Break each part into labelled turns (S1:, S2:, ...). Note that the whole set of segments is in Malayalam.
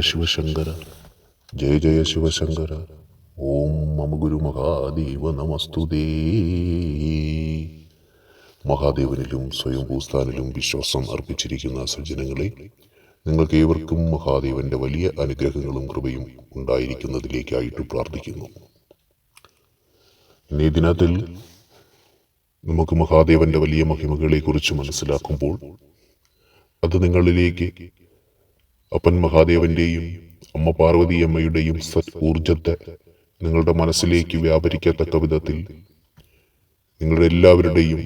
S1: ശിവശങ്കര. ജയ ജയ ശിവശങ്കര. ഓം മമ ഗുരു മഹാദേവ നമസ്തുതേ മഹാദേവനിലും സ്വയം ഭൂസ്ഥാനിലും വിശ്വാസം അർപ്പിച്ചിരിക്കുന്ന സജ്ജനങ്ങളെ നിങ്ങൾക്ക് ഏവർക്കും മഹാദേവന്റെ വലിയ അനുഗ്രഹങ്ങളും കൃപയും ഉണ്ടായിരിക്കുന്നതിലേക്കായിട്ട് പ്രാർത്ഥിക്കുന്നു. ഇന്നേ ദിനത്തിൽ നമുക്ക് മഹാദേവന്റെ വലിയ മഹിമകളെ കുറിച്ച് മനസ്സിലാക്കുമ്പോൾ അത് നിങ്ങളിലേക്ക് അപ്പൻ മഹാദേവന്റെയും അമ്മ പാർവതിയമ്മയുടെയും സത് ഊർജത്തെ നിങ്ങളുടെ മനസ്സിലേക്ക് വ്യാപരിക്കത്തക്ക വിധത്തിൽ നിങ്ങളുടെ എല്ലാവരുടെയും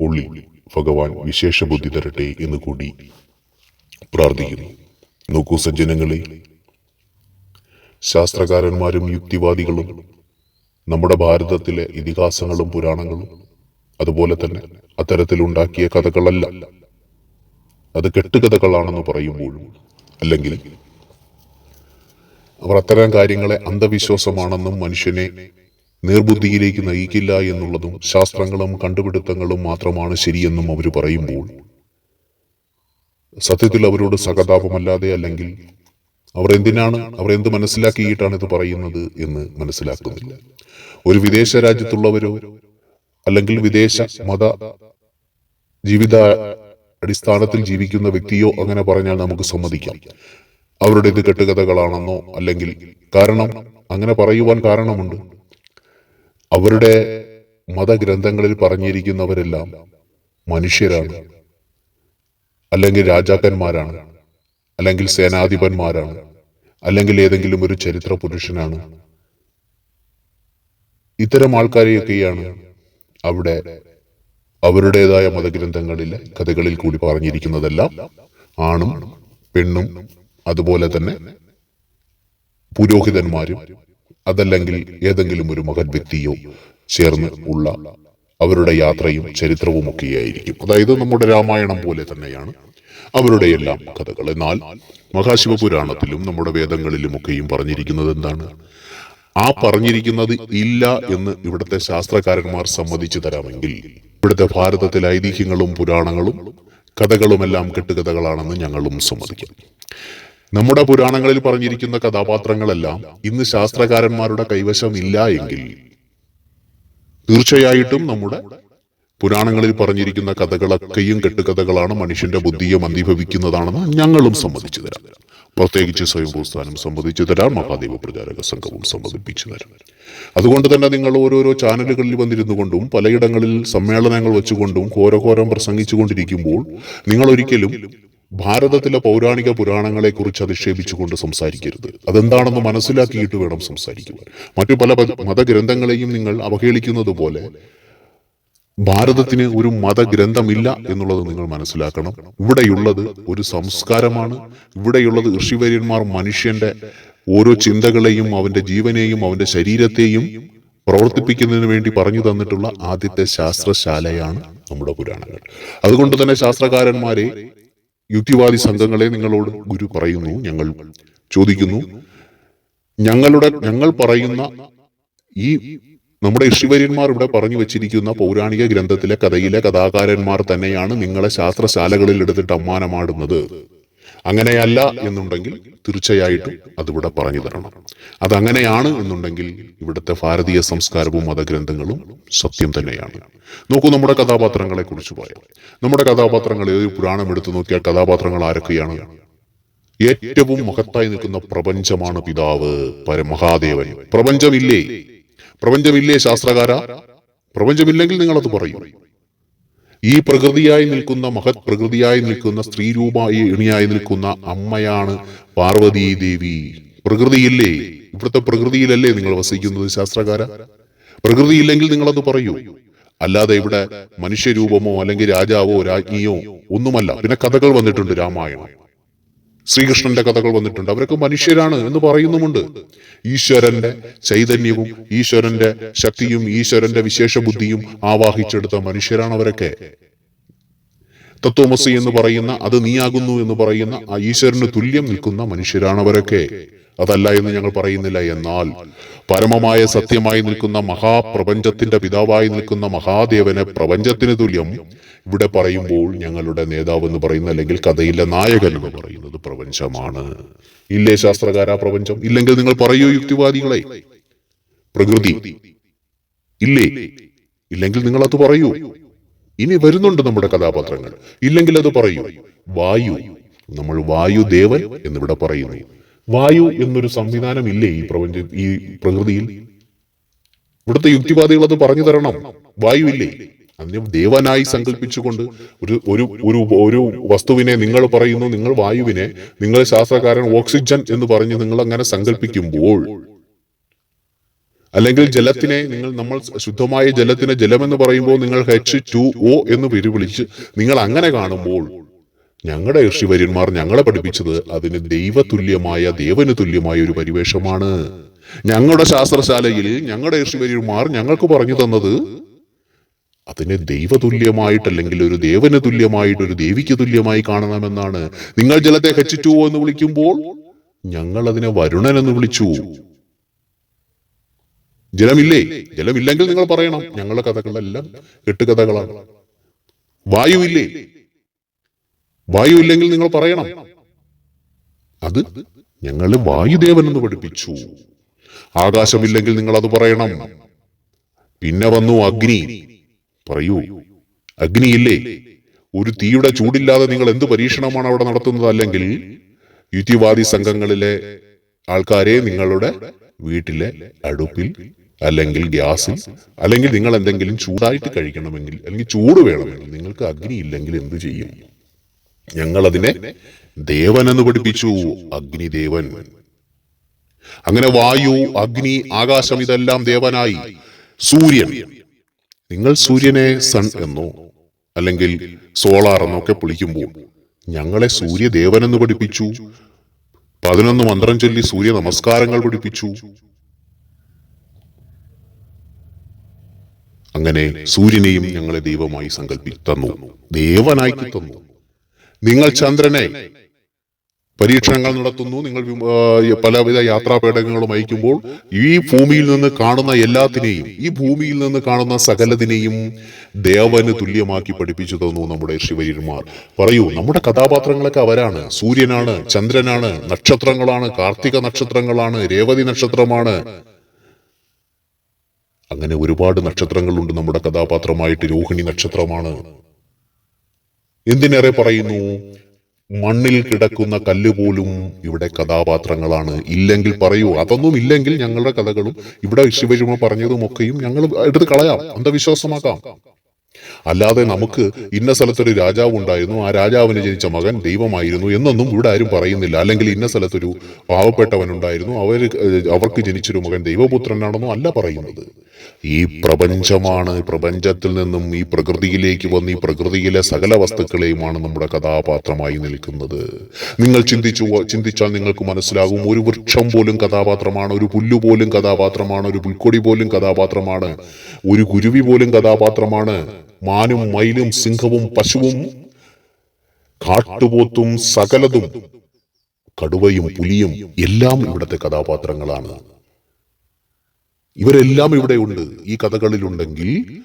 S1: ഉള്ളിൽ ഭഗവാൻ വിശേഷ ബുദ്ധി തരട്ടെ എന്ന് കൂടി പ്രാർത്ഥിക്കുന്നു. നോക്കൂ സജ്ജനങ്ങളെ ശാസ്ത്രകാരന്മാരും യുക്തിവാദികളും നമ്മുടെ ഭാരതത്തിലെ ഇതിഹാസങ്ങളും പുരാണങ്ങളും അതുപോലെ തന്നെ അത്തരത്തിലുണ്ടാക്കിയ കഥകളല്ല അത് കെട്ടുകഥകളാണെന്ന് പറയുമ്പോഴും അല്ലെങ്കിൽ അവർ അത്തരം കാര്യങ്ങളെ അന്ധവിശ്വാസമാണെന്നും മനുഷ്യനെ നിർബുദ്ധിയിലേക്ക് നയിക്കില്ല എന്നുള്ളതും ശാസ്ത്രങ്ങളും കണ്ടുപിടുത്തങ്ങളും മാത്രമാണ് ശരിയെന്നും അവർ പറയുമ്പോൾ സത്യത്തിൽ അവരോട് സഹതാപമല്ലാതെ അല്ലെങ്കിൽ അവർ എന്തിനാണ് അവർ എന്ത് മനസ്സിലാക്കിയിട്ടാണ് ഇത് പറയുന്നത് എന്ന് മനസ്സിലാക്കുന്നില്ല. ഒരു വിദേശ രാജ്യത്തുള്ളവരോ അല്ലെങ്കിൽ വിദേശ മത ജീവിത അടിസ്ഥാനത്തിൽ ജീവിക്കുന്ന വ്യക്തിയോ അങ്ങനെ പറഞ്ഞാൽ നമുക്ക് സമ്മതിക്കാം. അവരുടെ ഇത് കെട്ടുകഥകളാണെന്നോ അല്ലെങ്കിൽ കാരണം അങ്ങനെ പറയുവാൻ കാരണമുണ്ട്. അവരുടെ മതഗ്രന്ഥങ്ങളിൽ പറഞ്ഞിരിക്കുന്നവരെല്ലാം മനുഷ്യരാണ്. അല്ലെങ്കിൽ രാജാക്കന്മാരാണ്. അല്ലെങ്കിൽ സേനാധിപന്മാരാണ്. അല്ലെങ്കിൽ ഏതെങ്കിലും ഒരു ചരിത്ര പുരുഷനാണ്. ഇത്തരം ആൾക്കാരെയൊക്കെയാണ് അവിടെ അവരുടേതായ മതഗ്രന്ഥങ്ങളിലെ കഥകളിൽ കൂടി പറഞ്ഞിരിക്കുന്നതെല്ലാം ആണും പെണ്ണും അതുപോലെ തന്നെ പുരോഹിതന്മാരും അതല്ലെങ്കിൽ ഏതെങ്കിലും ഒരു മഹത് വ്യക്തിയോ ചേർന്ന് ഉള്ള അവരുടെ യാത്രയും ചരിത്രവും ഒക്കെയായിരിക്കും. അതായത് നമ്മുടെ രാമായണം പോലെ തന്നെയാണ് അവരുടെ എല്ലാം കഥകൾ. എന്നാൽ മഹാശിവപുരാണത്തിലും നമ്മുടെ വേദങ്ങളിലുമൊക്കെയും പറഞ്ഞിരിക്കുന്നത് എന്താണ്? ആ പറഞ്ഞിരിക്കുന്നത് ഇല്ല എന്ന് ഇവിടുത്തെ ശാസ്ത്രകാരന്മാർ സമ്മതിച്ചു തരാമെങ്കിൽ ഇവിടുത്തെ ഭാരതത്തിലെ ഐതിഹ്യങ്ങളും പുരാണങ്ങളും കഥകളുമെല്ലാം കെട്ടുകഥകളാണെന്ന് ഞങ്ങളും സമ്മതിക്കും. നമ്മുടെ പുരാണങ്ങളിൽ പറഞ്ഞിരിക്കുന്ന കഥാപാത്രങ്ങളെല്ലാം ഇന്ന് ശാസ്ത്രകാരന്മാരുടെ കൈവശം ഇല്ല എങ്കിൽ തീർച്ചയായിട്ടും നമ്മുടെ പുരാണങ്ങളിൽ പറഞ്ഞിരിക്കുന്ന കഥകളൊക്കെയും കെട്ടുകഥകളാണ് മനുഷ്യന്റെ ബുദ്ധിയെ മന്ദീഭവിക്കുന്നതാണെന്ന് ഞങ്ങളും സമ്മതിച്ചു തരാം. പ്രത്യേകിച്ച് സ്വയം പുസ്തകം സംബന്ധിച്ച് തരാൻ മഹാദേവ പ്രചാരക സംഘവും സംബന്ധിപ്പിച്ചു തരാം അതുകൊണ്ട് തന്നെ നിങ്ങൾ ഓരോരോ ചാനലുകളിൽ വന്നിരുന്നു കൊണ്ടും പലയിടങ്ങളിൽ സമ്മേളനങ്ങൾ വെച്ചുകൊണ്ടും ഘോരഘോരം പ്രസംഗിച്ചുകൊണ്ടിരിക്കുമ്പോൾ നിങ്ങൾ ഒരിക്കലും ഭാരതത്തിലെ പൗരാണിക പുരാണങ്ങളെ കുറിച്ച് അധിക്ഷേപിച്ചുകൊണ്ട് സംസാരിക്കരുത്. അതെന്താണെന്ന് മനസ്സിലാക്കിയിട്ട് വേണം സംസാരിക്കുവാൻ. മറ്റു പല മതഗ്രന്ഥങ്ങളെയും നിങ്ങൾ അവഹേളിക്കുന്നത് പോലെ ഭാരതത്തിന് ഒരു മതഗ്രന്ഥമില്ല എന്നുള്ളത് നിങ്ങൾ മനസ്സിലാക്കണം. ഇവിടെയുള്ളത് ഒരു സംസ്കാരമാണ്. ഇവിടെയുള്ളത് ഋഷിവര്യന്മാർ മനുഷ്യന്റെ ഓരോ ചിന്തകളെയും അവന്റെ ജീവനെയും അവന്റെ ശരീരത്തെയും പ്രവർത്തിപ്പിക്കുന്നതിന് വേണ്ടി പറഞ്ഞു തന്നിട്ടുള്ള ആദ്യത്തെ ശാസ്ത്രശാലയാണ് നമ്മുടെ പുരാണങ്ങൾ. അതുകൊണ്ട് തന്നെ ശാസ്ത്രകാരന്മാരെ യുക്തിവാദി സംഘങ്ങളെ നിങ്ങളോട് ഗുരു പറയുന്നു ഞങ്ങൾ ചോദിക്കുന്നു. ഞങ്ങളുടെ ഞങ്ങൾ പറയുന്ന ഈ നമ്മുടെ ഋഷിവര്യന്മാർ ഇവിടെ പറഞ്ഞു വെച്ചിരിക്കുന്ന പൗരാണിക ഗ്രന്ഥത്തിലെ കഥയിലെ കഥാകാരന്മാർ തന്നെയാണ് നിങ്ങളെ ശാസ്ത്രശാലകളിൽ എടുത്തിട്ട് അമ്മാനമാടുന്നത്. അങ്ങനെയല്ല എന്നുണ്ടെങ്കിൽ തീർച്ചയായിട്ടും അതിവിടെ പറഞ്ഞു തരണം. അതങ്ങനെയാണ് എന്നുണ്ടെങ്കിൽ ഇവിടുത്തെ ഭാരതീയ സംസ്കാരവും മതഗ്രന്ഥങ്ങളും സത്യം തന്നെയാണ്. നോക്കൂ നമ്മുടെ കഥാപാത്രങ്ങളെ കുറിച്ച് പറയാം. നമ്മുടെ കഥാപാത്രങ്ങൾ ഏത് പുരാണം എടുത്തു നോക്കിയാൽ കഥാപാത്രങ്ങൾ ആരൊക്കെയാണ്? ഏറ്റവും മഹത്തായി നിൽക്കുന്ന പ്രപഞ്ചമാണ് പിതാവ് പരമഹാദേവൻ. പ്രപഞ്ചമില്ലേ? പ്രപഞ്ചമില്ലേ ശാസ്ത്രകാര? പ്രപഞ്ചമില്ലെങ്കിൽ നിങ്ങളത് പറയും. ഈ പ്രകൃതിയായി നിൽക്കുന്ന മഹത് പ്രകൃതിയായി നിൽക്കുന്ന സ്ത്രീരൂപമായി ഇണിയായി നിൽക്കുന്ന അമ്മയാണ് പാർവതീ ദേവി പ്രകൃതിയില്ലേ? ഇവിടുത്തെ പ്രകൃതിയിലല്ലേ നിങ്ങൾ വസിക്കുന്നത് ശാസ്ത്രകാര? പ്രകൃതിയില്ലെങ്കിൽ നിങ്ങളത് പറയൂ. അല്ലാതെ ഇവിടെ മനുഷ്യരൂപമോ അല്ലെങ്കിൽ രാജാവോ രാജ്ഞിയോ ഒന്നുമല്ല. പിന്നെ കഥകൾ വന്നിട്ടുണ്ട് രാമായണം. ശ്രീകൃഷ്ണന്റെ കഥകൾ വന്നിട്ടുണ്ട്. അവരൊക്കെ മനുഷ്യരാണ് എന്ന് പറയുന്നുമുണ്ട്. ഈശ്വരന്റെ ചൈതന്യവും ഈശ്വരന്റെ ശക്തിയും ഈശ്വരന്റെ വിശേഷ ബുദ്ധിയും ആവാഹിച്ചെടുത്ത മനുഷ്യരാണ് അവരൊക്കെ. തത്വമസി എന്ന് പറയുന്ന അത് നീയാകുന്നു എന്ന് പറയുന്ന ആ ഈശ്വരന് തുല്യം നിൽക്കുന്ന മനുഷ്യരാണ് അവരൊക്കെ അതല്ല എന്ന് ഞങ്ങൾ പറയുന്നില്ല എന്നാൽ പരമമായ സത്യമായി നിൽക്കുന്ന മഹാപ്രപഞ്ചത്തിന്റെ പിതാവായി നിൽക്കുന്ന മഹാദേവനെ പ്രപഞ്ചത്തിന് തുല്യം ഇവിടെ പറയുമ്പോൾ ഞങ്ങളുടെ നേതാവ് എന്ന് പറയുന്ന അല്ലെങ്കിൽ കഥയിലെ നായകൻ എന്ന് പറയുന്നത് പ്രപഞ്ചമാണ്. ഇല്ലേ ശാസ്ത്രകാര പ്രപഞ്ചം? ഇല്ലെങ്കിൽ നിങ്ങൾ പറയൂ യുക്തിവാദികളെ. പ്രകൃതി. ഇല്ലേ? ഇല്ലെങ്കിൽ നിങ്ങൾ അത് പറയൂ. ഇനി വരുന്നുണ്ട് നമ്മുടെ കഥാപാത്രങ്ങൾ. ഇല്ലെങ്കിൽ അത് പറയൂ വായു നമ്മൾ വായുദേവൻ എന്നിവിടെ പറയുന്നു. വായു എന്നൊരു സംവിധാനം ഇല്ലേ ഈ പ്രപഞ്ച ഈ പ്രകൃതിയിൽ? ഇവിടുത്തെ യുക്തിവാദികൾ അത് പറഞ്ഞു തരണം. വായു ഇല്ലേ? അതിനെ ദേവനായി സങ്കല്പിച്ചുകൊണ്ട് ഒരു ഒരു ഒരു ഒരു വസ്തുവിനെ നിങ്ങൾ പറയുന്നു നിങ്ങൾ വായുവിനെ നിങ്ങൾ ശാസ്ത്രകാരൻ ഓക്സിജൻ എന്ന് പറഞ്ഞ് നിങ്ങൾ അങ്ങനെ സങ്കല്പിക്കുമ്പോൾ അല്ലെങ്കിൽ ജലത്തിനെ നിങ്ങൾ നമ്മൾ ശുദ്ധമായ ജലത്തിന് ജലമെന്ന് പറയുമ്പോൾ നിങ്ങൾ ഹെച്ച് ടു ഒ എന്ന് പേര് വിളിച്ച് നിങ്ങൾ അങ്ങനെ കാണുമ്പോൾ ഞങ്ങളുടെ ഋഷിവര്യന്മാർ ഞങ്ങളെ പഠിപ്പിച്ചത് അതിന് ദൈവതുല്യമായ ദേവന് തുല്യമായ ഒരു പരിവേഷമാണ്. ഞങ്ങളുടെ ശാസ്ത്രശാലയിൽ ഞങ്ങളുടെ ഋഷിവര്യന്മാർ ഞങ്ങൾക്ക് പറഞ്ഞു തന്നത് അതിനെ ദൈവതുല്യമായിട്ടല്ലെങ്കിൽ ഒരു ദേവന് തുല്യമായിട്ട് ഒരു ദേവിക്ക് തുല്യമായി കാണണമെന്നാണ്. നിങ്ങൾ ജലത്തെ ഹെച്ച് ടു എന്ന് വിളിക്കുമ്പോൾ ഞങ്ങൾ അതിനെ വരുണൻ എന്ന് വിളിച്ചു. ജലമില്ലേ? ജലമില്ലെങ്കിൽ നിങ്ങൾ പറയണം. ഞങ്ങളുടെ കഥകളെല്ലാം കെട്ടുകഥകളാണ് വായു ഇല്ലേ വായു ഇല്ലെങ്കിൽ നിങ്ങൾ പറയണം. അത് ഞങ്ങൾ വായുദേവൻ എന്ന് പഠിപ്പിച്ചു. ആകാശമില്ലെങ്കിൽ നിങ്ങൾ അത് പറയണം. പിന്നെ വന്നു അഗ്നി. പറയൂ അഗ്നിയില്ലേ? ഒരു തീയുടെ ചൂടില്ലാതെ നിങ്ങൾ എന്ത് പരീക്ഷണമാണ് അവിടെ നടത്തുന്നത്? അല്ലെങ്കിൽ യുക്തിവാദി സംഘങ്ങളിലെ ആൾക്കാരെ നിങ്ങളുടെ വീട്ടിലെ അടുപ്പിൽ അല്ലെങ്കിൽ ഗ്യാസിൽ അല്ലെങ്കിൽ നിങ്ങൾ എന്തെങ്കിലും ചൂടായിട്ട് കഴിക്കണമെങ്കിൽ അല്ലെങ്കിൽ ചൂട് വേണമെങ്കിൽ നിങ്ങൾക്ക് അഗ്നി ഇല്ലെങ്കിൽ എന്ത് ചെയ്യും? ഞങ്ങൾ അതിനെ ദേവൻ എന്ന് പഠിപ്പിച്ചു. അഗ്നിദേവൻ അങ്ങനെ വായു അഗ്നി ആകാശം ഇതെല്ലാം ദേവനായി. സൂര്യൻ. നിങ്ങൾ സൂര്യനെ സൺ എന്നോ അല്ലെങ്കിൽ സോളാർ എന്നോ ഒക്കെ വിളിക്കുമ്പോൾ ഞങ്ങളെ സൂര്യദേവൻ എന്ന് പഠിപ്പിച്ചു. പതിനൊന്ന് മന്ത്രം ചൊല്ലി സൂര്യ നമസ്കാരങ്ങൾ പഠിപ്പിച്ചു. അങ്ങനെ സൂര്യനെയും ഞങ്ങളെ ദൈവമായി സങ്കല്പി തന്നു. ദേവനായി തന്നു. നിങ്ങൾ ചന്ദ്രനെ പരീക്ഷണങ്ങൾ നടത്തുന്നു. നിങ്ങൾ പലവിധ യാത്രാ പേടകങ്ങളും അയക്കുമ്പോൾ ഈ ഭൂമിയിൽ നിന്ന് കാണുന്ന എല്ലാത്തിനെയും ഈ ഭൂമിയിൽ നിന്ന് കാണുന്ന സകലതിനെയും ദേവന് തുല്യമാക്കി പഠിപ്പിച്ചു തന്നു നമ്മുടെ ശിവര്യന്മാർ പറയൂ നമ്മുടെ കഥാപാത്രങ്ങളൊക്കെ അവരാണ്. സൂര്യനാണ് ചന്ദ്രനാണ് നക്ഷത്രങ്ങളാണ് കാർത്തിക നക്ഷത്രങ്ങളാണ് രേവതി നക്ഷത്രമാണ്. അങ്ങനെ ഒരുപാട് നക്ഷത്രങ്ങളുണ്ട് നമ്മുടെ കഥാപാത്രമായിട്ട് രോഹിണി നക്ഷത്രമാണ്. എന്തിനേറെ പറയുന്നു? മണ്ണിൽ കിടക്കുന്ന കല്ല് പോലും ഇവിടെ കഥാപാത്രങ്ങളാണ്. ഇല്ലെങ്കിൽ പറയൂ അതൊന്നും ഇല്ലെങ്കിൽ ഞങ്ങളുടെ കഥകളും ഇവിടെ ശിവജുമ പറഞ്ഞതും ഒക്കെയും ഞങ്ങൾ എടുത്ത് കളയാം അന്ധവിശ്വാസമാക്കാം. അല്ലാതെ നമുക്ക് ഇന്ന സ്ഥലത്തൊരു രാജാവ് ഉണ്ടായിരുന്നു ആ രാജാവിന് ജനിച്ച മകൻ ദൈവമായിരുന്നു എന്നൊന്നും ഇവിടെ ആരും പറയുന്നില്ല. അല്ലെങ്കിൽ ഇന്ന സ്ഥലത്തൊരു പാവപ്പെട്ടവനുണ്ടായിരുന്നു അവർ അവർക്ക് ജനിച്ചൊരു മകൻ ദൈവപുത്രനാണെന്നോ അല്ല പറയുന്നത്. ഈ പ്രപഞ്ചമാണ് പ്രപഞ്ചത്തിൽ നിന്നും ഈ പ്രകൃതിയിലേക്ക് വന്ന് ഈ പ്രകൃതിയിലെ സകല വസ്തുക്കളെയുമാണ് നമ്മുടെ കഥാപാത്രമായി നിൽക്കുന്നത്. നിങ്ങൾ ചിന്തിച്ചു ചിന്തിച്ചാൽ നിങ്ങൾക്ക് മനസ്സിലാകും ഒരു വൃക്ഷം പോലും കഥാപാത്രമാണ് ഒരു പുല്ലു പോലും കഥാപാത്രമാണ് ഒരു പുൽക്കൊടി പോലും കഥാപാത്രമാണ് ഒരു കുരുവി പോലും കഥാപാത്രമാണ്. മാനും മയിലും സിംഹവും പശുവും കാട്ടുപോത്തും സകലതും കടുവയും പുലിയും എല്ലാം ഇവിടുത്തെ കഥാപാത്രങ്ങളാണ്. ഇവരെല്ലാം ഇവിടെ ഉണ്ട്. ഈ കഥകളിലുണ്ടെങ്കിൽ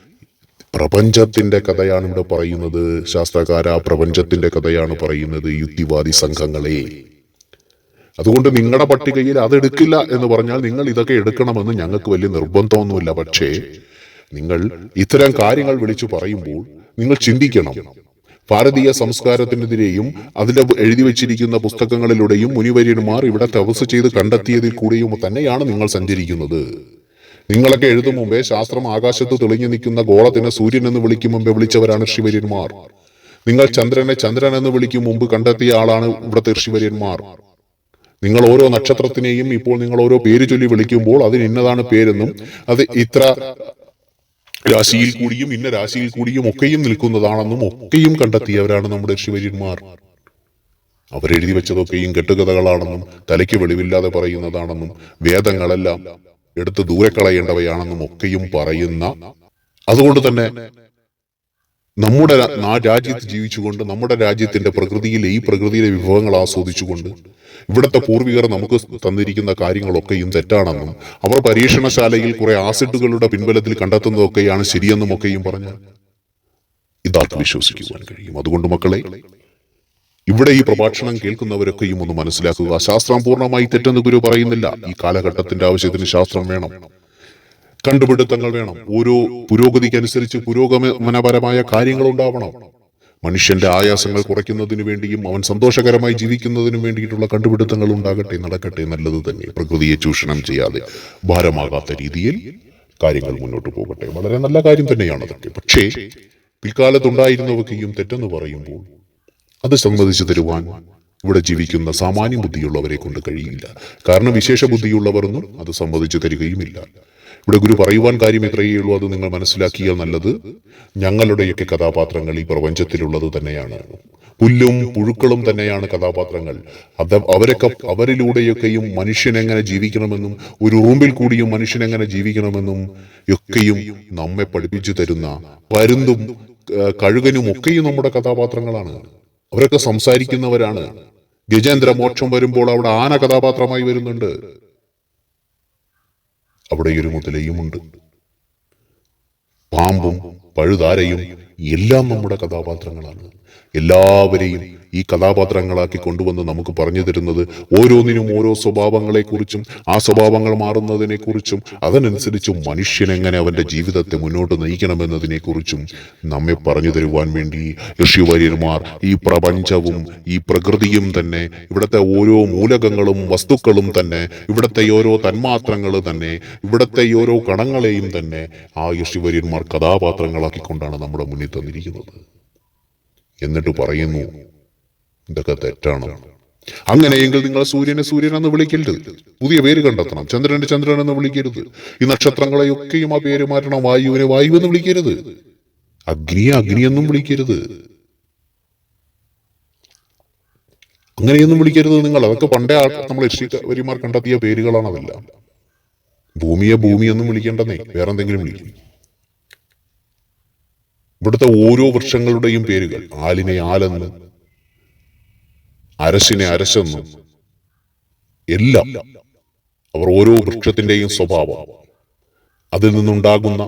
S1: പ്രപഞ്ചത്തിന്റെ കഥയാണ് ഇവിടെ പറയുന്നത്. ശാസ്ത്രകാര പ്രപഞ്ചത്തിന്റെ കഥയാണ് പറയുന്നത് യുക്തിവാദി സംഘങ്ങളെ. അതുകൊണ്ട് നിങ്ങളുടെ പട്ടികയിൽ അതെടുക്കില്ല എന്ന് പറഞ്ഞാൽ നിങ്ങൾ ഇതൊക്കെ എടുക്കണമെന്ന് ഞങ്ങൾക്ക് വലിയ നിർബന്ധമൊന്നുമില്ല. പക്ഷേ നിങ്ങൾ ഇത്തരം കാര്യങ്ങൾ വിളിച്ചു പറയുമ്പോൾ നിങ്ങൾ ചിന്തിക്കണം. ഭാരതീയ സംസ്കാരത്തിനെതിരെയും അതിന്റെ എഴുതി വെച്ചിരിക്കുന്ന പുസ്തകങ്ങളിലൂടെയും മുനിവര്യന്മാർ ഇവിടെ തപസ് ചെയ്ത് കണ്ടെത്തിയതിൽ കൂടെയും തന്നെയാണ് നിങ്ങൾ സഞ്ചരിക്കുന്നത്. നിങ്ങളൊക്കെ എഴുതും മുമ്പേ ശാസ്ത്രം ആകാശത്ത് തെളിഞ്ഞു നിൽക്കുന്ന ഗോളത്തിനെ സൂര്യൻ എന്ന് വിളിക്കും മുമ്പേ വിളിച്ചവരാണ് ഋഷിവര്യന്മാർ. നിങ്ങൾ ചന്ദ്രനെ ചന്ദ്രൻ എന്ന് വിളിക്കും മുമ്പ് കണ്ടെത്തിയ ആളാണ് ഇവിടുത്തെ ഋഷിവര്യന്മാർ. നിങ്ങൾ ഓരോ നക്ഷത്രത്തിനെയും ഇപ്പോൾ നിങ്ങൾ ഓരോ പേര് ചൊല്ലി വിളിക്കുമ്പോൾ അതിന് ഇന്നതാണ് പേരെന്നും അത് ഇത്ര രാശിയിൽ കൂടിയും ഇന്ന രാശിയിൽ കൂടിയും ഒക്കെയും നിൽക്കുന്നതാണെന്നും ഒക്കെയും കണ്ടെത്തിയവരാണ് നമ്മുടെ ശിവജിന്മാർ. അവരെഴുതി വെച്ചതൊക്കെയും കെട്ടുകഥകളാണെന്നും തലയ്ക്ക് വെളിവില്ലാതെ പറയുന്നതാണെന്നും വേദങ്ങളെല്ലാം എടുത്ത് ദൂരെ കളയേണ്ടവയാണെന്നും ഒക്കെയും പറയുന്ന അതുകൊണ്ട് തന്നെ നമ്മുടെ രാജ്യത്ത് ജീവിച്ചുകൊണ്ട് നമ്മുടെ രാജ്യത്തിന്റെ പ്രകൃതിയിലെ ഈ പ്രകൃതിയിലെ വിഭവങ്ങൾ ആസ്വദിച്ചുകൊണ്ട് ഇവിടുത്തെ പൂർവികർ നമുക്ക് തന്നിരിക്കുന്ന കാര്യങ്ങളൊക്കെയും തെറ്റാണെന്നും അവർ പരീക്ഷണശാലയിൽ കുറെ ആസിഡുകളുടെ പിൻബലത്തിൽ കണ്ടെത്തുന്നതൊക്കെയാണ് ശരിയെന്നും ഒക്കെയും പറഞ്ഞാൽ ഇതാർക്ക് വിശ്വസിക്കുവാൻ കഴിയും. അതുകൊണ്ട് മക്കളെ ഇവിടെ ഈ പ്രഭാഷണം കേൾക്കുന്നവരൊക്കെയും ഒന്ന് മനസ്സിലാക്കുക. ശാസ്ത്രം പൂർണമായി തെറ്റെന്ന് ഗുരു പറയുന്നില്ല. ഈ കാലഘട്ടത്തിന്റെ ആവശ്യത്തിന് ശാസ്ത്രം വേണം. കണ്ടുപിടുത്തങ്ങൾ വേണം. ഓരോ പുരോഗതിക്ക് അനുസരിച്ച് പുരോഗമനപരമായ കാര്യങ്ങൾ ഉണ്ടാവണം മനുഷ്യന്റെ ആയാസങ്ങൾ കുറയ്ക്കുന്നതിന് വേണ്ടിയും അവൻ സന്തോഷകരമായി ജീവിക്കുന്നതിനും വേണ്ടിയിട്ടുള്ള കണ്ടുപിടുത്തങ്ങൾ ഉണ്ടാകട്ടെ നടക്കട്ടെ നല്ലത് തന്നെ. പ്രകൃതിയെ ചൂഷണം ചെയ്യാതെ ഭാരമാകാത്ത രീതിയിൽ കാര്യങ്ങൾ മുന്നോട്ട് പോകട്ടെ. വളരെ നല്ല കാര്യം തന്നെയാണ് അതൊക്കെ. പക്ഷേ പിൽക്കാലത്തുണ്ടായിരുന്നവക്കെയും തെറ്റെന്ന് പറയുമ്പോൾ അത് സമ്മതിച്ചു തരുവാൻ ഇവിടെ ജീവിക്കുന്ന സാമാന്യ ബുദ്ധിയുള്ളവരെ കൊണ്ട് കഴിയില്ല. കാരണം വിശേഷ ബുദ്ധിയുള്ളവരൊന്നും അത് സമ്മതിച്ചു തരികയുമില്ല. ഇവിടെ ഗുരു പറയുവാൻ കാര്യം ഇത്രയേ ഉള്ളൂ അത് നിങ്ങൾ മനസ്സിലാക്കിയാൽ നല്ലത്. ഞങ്ങളുടെയൊക്കെ കഥാപാത്രങ്ങൾ ഈ പ്രപഞ്ചത്തിലുള്ളത് തന്നെയാണ്. പുല്ലും പുഴുക്കളും തന്നെയാണ് കഥാപാത്രങ്ങൾ. അത് അവരൊക്കെ അവരിലൂടെയൊക്കെയും മനുഷ്യൻ എങ്ങനെ ജീവിക്കണമെന്നും ഒരു റൂമിൽ കൂടിയും മനുഷ്യൻ എങ്ങനെ ജീവിക്കണമെന്നും ഒക്കെയും നമ്മെ പഠിപ്പിച്ചു തരുന്ന പരുന്തും കഴുകനും ഒക്കെയും നമ്മുടെ കഥാപാത്രങ്ങളാണ്. അവരൊക്കെ സംസാരിക്കുന്നവരാണ്. ഗജേന്ദ്ര മോക്ഷം വരുമ്പോൾ അവിടെ ആന കഥാപാത്രമായി വരുന്നുണ്ട്. അവിടെ ഒരു മുതലയുമുണ്ട് പാമ്പും പഴുതാരയും എല്ലാം നമ്മുടെ കഥാപാത്രങ്ങളാണ്. എല്ലാവരെയും ഈ കഥാപാത്രങ്ങളാക്കി കൊണ്ടുവന്ന് നമുക്ക് പറഞ്ഞു തരുന്നത് ഓരോന്നിനും ഓരോ സ്വഭാവങ്ങളെക്കുറിച്ചും ആ സ്വഭാവങ്ങൾ മാറുന്നതിനെക്കുറിച്ചും അതിനനുസരിച്ച് മനുഷ്യൻ എങ്ങനെ അവന്റെ ജീവിതത്തെ മുന്നോട്ട് നയിക്കണമെന്നതിനെക്കുറിച്ചും നമ്മെ പറഞ്ഞു തരുവാൻ വേണ്ടി ഋഷിവര്യന്മാർ ഈ പ്രപഞ്ചവും ഈ പ്രകൃതിയും തന്നെ ഇവിടുത്തെ ഓരോ മൂലകങ്ങളും വസ്തുക്കളും തന്നെ ഇവിടുത്തെ ഓരോ തന്മാത്രങ്ങൾ തന്നെ ഇവിടുത്തെ ഓരോ കണങ്ങളെയും തന്നെ ആ ഋഷിവര്യന്മാർ കഥാപാത്രങ്ങളാക്കിക്കൊണ്ടാണ് നമ്മുടെ മുന്നിൽ തന്നിരിക്കുന്നത്. എന്നിട്ട് പറയുന്നു ഇതൊക്കെ തെറ്റാണ്. അങ്ങനെയെങ്കിൽ നിങ്ങൾ സൂര്യനെ സൂര്യനെന്ന് വിളിക്കരുത്. പുതിയ പേര് കണ്ടെത്തണം. ചന്ദ്രനെ ചന്ദ്രൻ എന്ന് വിളിക്കരുത്. ഈ നക്ഷത്രങ്ങളെയൊക്കെയും ആ പേര് മാറ്റണം. വായുവിനെ വായു എന്ന് വിളിക്കരുത്. അഗ്നിയെ അഗ്നി എന്നും വിളിക്കരുത്. അങ്ങനെയൊന്നും വിളിക്കരുത് നിങ്ങൾ. അതൊക്കെ പണ്ടേ ആൾ നമ്മൾ ഋഷിവരിമാർ കണ്ടെത്തിയ പേരുകളാണ് അതെല്ലാം. ഭൂമിയെ ഭൂമി എന്നും വേറെ എന്തെങ്കിലും വിളിക്കും. ഇവിടുത്തെ ഓരോ വൃക്ഷങ്ങളുടെയും പേരുകൾ. ആലിനെ ആലെന്ന് അരശിനെ അരശെന്നും എല്ലാം അവർ ഓരോ വൃക്ഷത്തിന്റെയും സ്വഭാവം. അതിൽ നിന്നുണ്ടാകുന്ന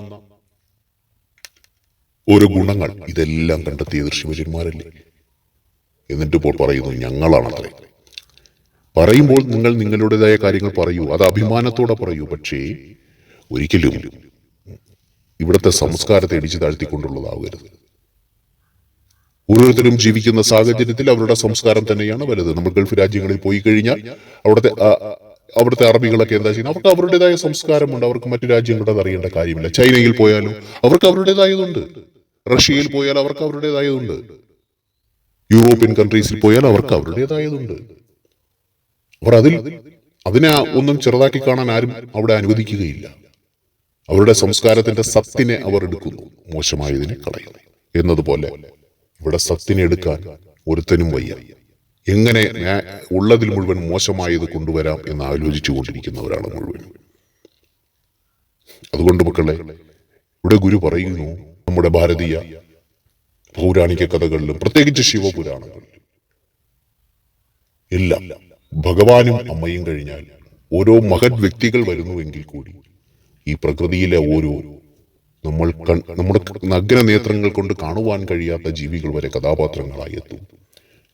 S1: ഓരോ ഗുണങ്ങൾ ഇതെല്ലാം കണ്ടെത്തിയ ഋഷിവര്യന്മാരല്ലേ എന്നിട്ട് ഇപ്പോൾ പറയുന്നു ഞങ്ങളാണത്രേ. പറയുമ്പോൾ നിങ്ങൾ നിങ്ങളുടേതായ കാര്യങ്ങൾ പറയൂ അത് അഭിമാനത്തോടെ പറയൂ പക്ഷേ ഒരിക്കലും ഇവിടുത്തെ സംസ്കാരത്തെ ഇടിച്ചു താഴ്ത്തിക്കൊണ്ടുള്ളതാവരുത്. ഓരോരുത്തരും ജീവിക്കുന്ന സാഹചര്യത്തിൽ അവരുടെ സംസ്കാരം തന്നെയാണ് വലുത്. നമ്മൾ ഗൾഫ് രാജ്യങ്ങളിൽ പോയി കഴിഞ്ഞാൽ അവിടുത്തെ അവിടുത്തെ അറബികളൊക്കെ എന്താ ചെയ്യുന്നത്? അവർക്ക് അവരുടേതായ സംസ്കാരമുണ്ട്. അവർക്ക് മറ്റു രാജ്യങ്ങളുടെ അറിയേണ്ട കാര്യമില്ല. ചൈനയിൽ പോയാലും അവർക്ക് അവരുടേതായതുണ്ട്. റഷ്യയിൽ പോയാൽ അവർക്ക് അവരുടേതായതുണ്ട്. യൂറോപ്യൻ കൺട്രീസിൽ പോയാൽ അവർക്ക് അവരുടേതായതുണ്ട്. അവർ അതിൽ അതിനെ ഒന്നും ചെറുതാക്കി കാണാൻ ആരും അവിടെ അനുവദിക്കുകയില്ല. അവരുടെ സംസ്കാരത്തിന്റെ സത്തിനെ അവർ എടുക്കുന്നു. മോശമായതിനെ കളയുന്നു എന്നതുപോലെ ഇവിടെ സത്തിനെടുക്കാൻ ഒരുത്തനും വയ്യ. എങ്ങനെ ഉള്ളതിൽ മുഴുവൻ മോശമായത് കൊണ്ടുവരാം എന്ന് ആലോചിച്ചു കൊണ്ടിരിക്കുന്നവരാണ് മുഴുവൻ. അതുകൊണ്ട് മക്കളെ ഇവിടെ ഗുരു പറയുന്നു നമ്മുടെ ഭാരതീയ പൗരാണിക കഥകളിലും പ്രത്യേകിച്ച് ശിവപുരാണങ്ങളിലും എല്ലാം ഭഗവാനും അമ്മയും കഴിഞ്ഞാൽ ഓരോ മഹത് വ്യക്തികൾ വരുന്നുവെങ്കിൽ കൂടി ഈ പ്രകൃതിയിലെ ഓരോ നമ്മൾ നമ്മുടെ നഗ്ന നേത്രങ്ങൾ കൊണ്ട് കാണുവാൻ കഴിയാത്ത ജീവികൾ വരെ കഥാപാത്രങ്ങളായി എത്തും.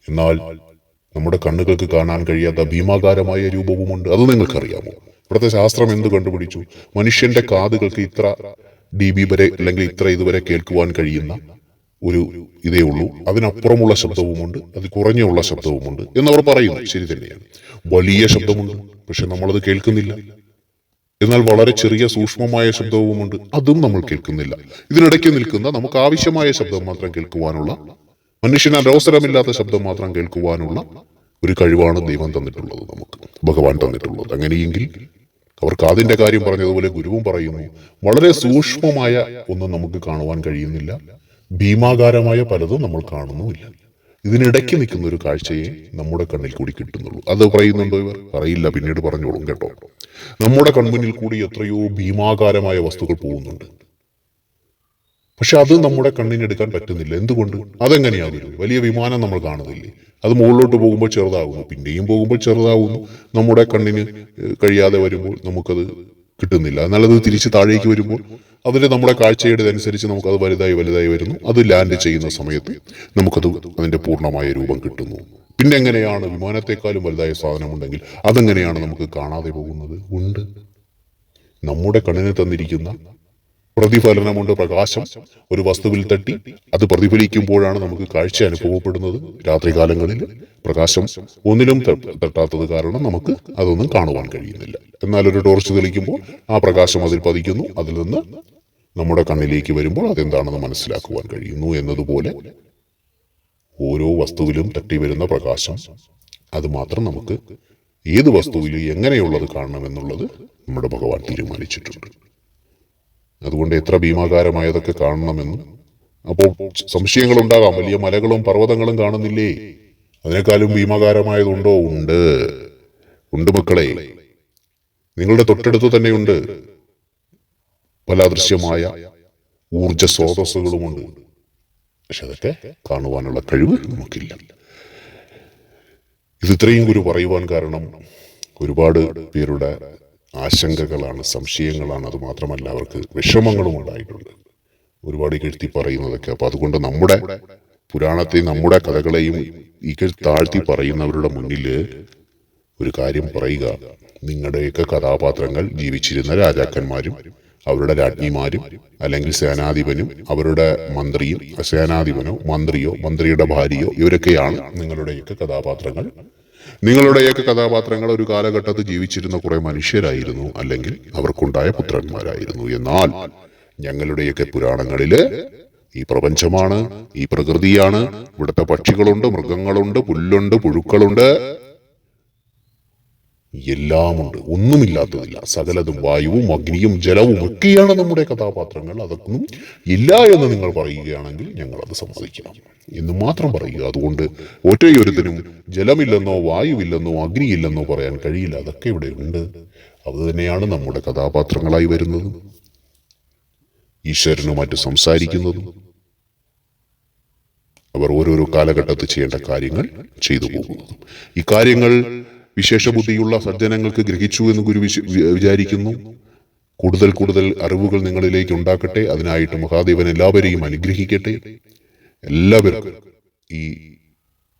S1: എന്നാൽ നമ്മുടെ കണ്ണുകൾക്ക് കാണാൻ കഴിയാത്ത ഭീമാകാരമായ രൂപവുമുണ്ട്. അത് നിങ്ങൾക്കറിയാമോ? ഇവിടുത്തെ ശാസ്ത്രം എന്ത് കണ്ടുപിടിച്ചു? മനുഷ്യന്റെ കാതുകൾക്ക് ഇത്ര ഡി ബി വരെ അല്ലെങ്കിൽ ഇത്ര ഇതുവരെ കേൾക്കുവാൻ കഴിയുന്ന ഒരു ഇതേ ഉള്ളൂ. അതിനപ്പുറമുള്ള ശബ്ദവുമുണ്ട് അത് കുറഞ്ഞുള്ള ശബ്ദവുമുണ്ട് എന്നവർ പറയുന്നു. ശരി തന്നെയാണ്. വലിയ ശബ്ദമുണ്ട് പക്ഷെ നമ്മളത് കേൾക്കുന്നില്ല. എന്നാൽ വളരെ ചെറിയ സൂക്ഷ്മമായ ശബ്ദവുമുണ്ട്. അതും നമ്മൾ കേൾക്കുന്നില്ല. ഇതിനിടയ്ക്ക് നിൽക്കുന്ന നമുക്ക് ആവശ്യമായ ശബ്ദം മാത്രം കേൾക്കുവാനുള്ള മനുഷ്യന് അനവസരമില്ലാത്ത ശബ്ദം മാത്രം കേൾക്കുവാനുള്ള ഒരു കഴിവാണ് ദൈവം തന്നിട്ടുള്ളത് നമുക്ക് ഭഗവാൻ തന്നിട്ടുള്ളത്. അങ്ങനെയെങ്കിൽ അവർ അതിന്റെ കാര്യം പറഞ്ഞതുപോലെ ഗുരുവും പറയുന്നു വളരെ സൂക്ഷ്മമായ ഒന്നും നമുക്ക് കാണുവാൻ കഴിയുന്നില്ല. ഭീമാകാരമായ പലതും നമ്മൾ കാണുന്നുമില്ല. ഇതിനിടയ്ക്ക് നിൽക്കുന്ന ഒരു കാഴ്ചയെ നമ്മുടെ കണ്ണിൽ കൂടി കിട്ടുന്നുള്ളൂ. അത് പറയുന്നുണ്ടോ ഇവർ? പറയില്ല പിന്നീട് പറഞ്ഞോളും കേട്ടോ. നമ്മുടെ കൺമുന്നിൽ കൂടി എത്രയോ ഭീമാകാരമായ വസ്തുക്കൾ പോകുന്നുണ്ട്. പക്ഷെ അത് നമ്മുടെ കണ്ണിനെടുക്കാൻ പറ്റുന്നില്ല. എന്തുകൊണ്ട്? അതെങ്ങനെയാകുന്നു? വലിയ വിമാനം നമ്മൾ കാണുന്നില്ലേ? അത് മുകളിലോട്ട് പോകുമ്പോൾ ചെറുതാകുന്നു പിന്നെയും പോകുമ്പോൾ ചെറുതാകുന്നു. നമ്മുടെ കണ്ണിന് കഴിയാതെ വരുമ്പോൾ നമുക്കത് കിട്ടുന്നില്ല. എന്നാൽ അത് തിരിച്ച് താഴേക്ക് വരുമ്പോൾ അതിന്റെ നമ്മുടെ കാഴ്ചയുടെ അനുസരിച്ച് നമുക്കത് വലുതായി വലുതായി വരുന്നു. അത് ലാൻഡ് ചെയ്യുന്ന സമയത്ത് നമുക്കത് അതിന്റെ പൂർണമായ രൂപം കിട്ടുന്നു. പിന്നെ എങ്ങനെയാണ് വിമാനത്തെക്കാളും വലുതായ സാധനമുണ്ടെങ്കിൽ അതെങ്ങനെയാണ് നമുക്ക് കാണാതെ പോകുന്നത്? ഉണ്ട്. നമ്മുടെ കണ്ണിന് തന്നിരിക്കുന്ന പ്രതിഫലനമുണ്ട് പ്രകാശം ഒരു വസ്തുവിൽ തട്ടി അത് പ്രതിഫലിക്കുമ്പോഴാണ് നമുക്ക് കാഴ്ച അനുഭവപ്പെടുന്നത്. രാത്രികാലങ്ങളിൽ പ്രകാശം ഒന്നിലും തട്ടാത്തത് കാരണം നമുക്ക് അതൊന്നും കാണുവാൻ കഴിയുന്നില്ല. എന്നാൽ ഒരു ടോർച്ച് തെളിക്കുമ്പോൾ ആ പ്രകാശം അതിൽ പതിക്കുന്നു. അതിൽ നിന്ന് നമ്മുടെ കണ്ണിലേക്ക് വരുമ്പോൾ അതെന്താണെന്ന് മനസ്സിലാക്കുവാൻ കഴിയുന്നു എന്നതുപോലെ ഓരോ വസ്തുവിലും തട്ടി വരുന്ന പ്രകാശം അത് മാത്രം നമുക്ക് ഏത് വസ്തുവിലും എങ്ങനെയുള്ളത് കാണണമെന്നുള്ളത് നമ്മുടെ ഭഗവാൻ തീരുമാനിച്ചിട്ടുണ്ട്. അതുകൊണ്ട് എത്ര ഭീമാകാരമായതൊക്കെ കാണണമെന്നും. അപ്പോൾ സംശയങ്ങൾ ഉണ്ടാകാം വലിയ മലകളും പർവതങ്ങളും കാണുന്നില്ലേ? അതിനേക്കാളും ഭീമാകാരമായതുണ്ടോ? ഉണ്ട്. ഉണ്ട് മക്കളെ. നിങ്ങളുടെ തൊട്ടടുത്ത് തന്നെയുണ്ട് പല അദൃശ്യമായ ഊർജ സ്രോതസ്സുകളുമുണ്ട് പക്ഷെ അതൊക്കെ കാണുവാനുള്ള കഴിവ് നമുക്കില്ല. ഇത് ഇത്രയും ഗുരു പറയുവാൻ കാരണം ഒരുപാട് പേരുടെ ആശങ്കകളാണ് സംശയങ്ങളാണ്. അതുമാത്രമല്ല അവർക്ക് വിഷമങ്ങളും ഉണ്ടായിട്ടുണ്ട്. ഒരുപാട് ഇകഴ്ത്തി പറയുന്നതൊക്കെ. അപ്പൊ അതുകൊണ്ട് നമ്മുടെ പുരാണത്തെ നമ്മുടെ കഥകളെയും താഴ്ത്തി പറയുന്നവരുടെ മുന്നിൽ ഒരു കാര്യം പറയുക. നിങ്ങളുടെയൊക്കെ കഥാപാത്രങ്ങൾ ജീവിച്ചിരുന്ന രാജാക്കന്മാരും അവരുടെ രാജ്ഞിമാരും അല്ലെങ്കിൽ സേനാധിപനും അവരുടെ മന്ത്രിയും സേനാധിപനോ മന്ത്രിയോ മന്ത്രിയുടെ ഭാര്യയോ ഇവരൊക്കെയാണ് നിങ്ങളുടെയൊക്കെ കഥാപാത്രങ്ങൾ. നിങ്ങളുടെയൊക്കെ കഥാപാത്രങ്ങൾ ഒരു കാലഘട്ടത്ത് ജീവിച്ചിരുന്ന കുറെ മനുഷ്യരായിരുന്നു അല്ലെങ്കിൽ അവർക്കുണ്ടായ പുത്രന്മാരായിരുന്നു. എന്നാൽ ഞങ്ങളുടെയൊക്കെ പുരാണങ്ങളിൽ ഈ പ്രപഞ്ചമാണ് ഈ പ്രകൃതിയാണ്. ഇവിടുത്തെ പക്ഷികളുണ്ട് മൃഗങ്ങളുണ്ട് പുല്ലുണ്ട് പുഴുക്കളുണ്ട്. എല്ലാമുണ്ട്. ഒന്നുമില്ലാത്തതില്ല. സകലതും വായുവും അഗ്നിയും ജലവും ഒക്കെയാണ് നമ്മുടെ കഥാപാത്രങ്ങൾ. അതൊന്നും ഇല്ല എന്ന് നിങ്ങൾ പറയുകയാണെങ്കിൽ ഞങ്ങൾ അത് സമ്മതിക്കണം. എന്ന് മാത്രം പറയുക. അതുകൊണ്ട് ഒറ്റയൊരുത്തിനും ജലമില്ലെന്നോ വായുവില്ലെന്നോ അഗ്നിയില്ലെന്നോ പറയാൻ കഴിയില്ല. അതൊക്കെ ഇവിടെ ഉണ്ട്. അത് തന്നെയാണ് നമ്മുടെ കഥാപാത്രങ്ങളായി വരുന്നത്. ഈശ്വരനുമായിട്ട് സംസാരിക്കുന്നതും അവർ ഓരോരോ കാലഘട്ടത്തിൽ ചെയ്യേണ്ട കാര്യങ്ങൾ ചെയ്തു പോകുന്നതും. ഈ കാര്യങ്ങൾ വിശേഷബുദ്ധിയുള്ള സജ്ജനങ്ങൾക്ക് ഗ്രഹിച്ചു എന്ന് ഗുരു വിചാരിക്കുന്നു. കൂടുതൽ കൂടുതൽ അറിവുകൾ നിങ്ങളിലേക്ക് ഉണ്ടാക്കട്ടെ. അതിനായിട്ട് മഹാദേവൻ എല്ലാവരെയും അനുഗ്രഹിക്കട്ടെ. എല്ലാവർക്കും ഈ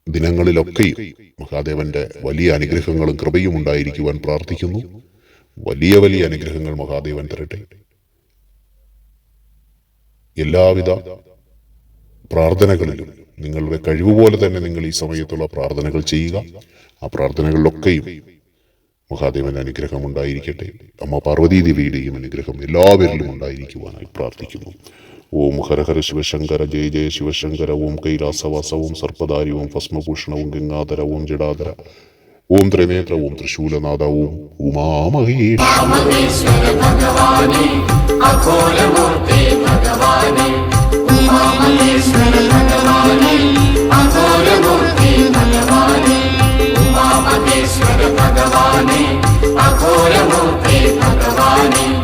S1: ദിനങ്ങളിലൊക്കെയും മഹാദേവന്റെ വലിയ അനുഗ്രഹങ്ങളും കൃപയും ഉണ്ടായിരിക്കുവാൻ പ്രാർത്ഥിക്കുന്നു. വലിയ വലിയ അനുഗ്രഹങ്ങൾ മഹാദേവൻ തരട്ടെ. എല്ലാവിധ പ്രാർത്ഥനകളിലും നിങ്ങളുടെ കഴിവ് പോലെ തന്നെ നിങ്ങൾ ഈ സമയത്തുള്ള പ്രാർത്ഥനകൾ ചെയ്യുക. ആ പ്രാർത്ഥനകളിലൊക്കെയും മഹാദേവന്റെ അനുഗ്രഹം ഉണ്ടായിരിക്കട്ടെ. അമ്മ പാർവതീ ദേവിയുടെയും അനുഗ്രഹം എല്ലാവരിലും ഉണ്ടായിരിക്കുവാനായി പ്രാർത്ഥിക്കുന്നു. ഓം ഹരഹര ശിവശങ്കര ജയ ജയ ശിവശങ്കര ഓം കൈലാസവാസവും സർപ്പദാരിവും ഭസ്മഭൂഷണവും ഗംഗാധര ഓം ജഡാധര ഓം ത്രിനേത്ര ഓം തൃശൂലനാഥ ഓം ഉമാമഹേഷ്
S2: ഭഗവാനെ. Amen.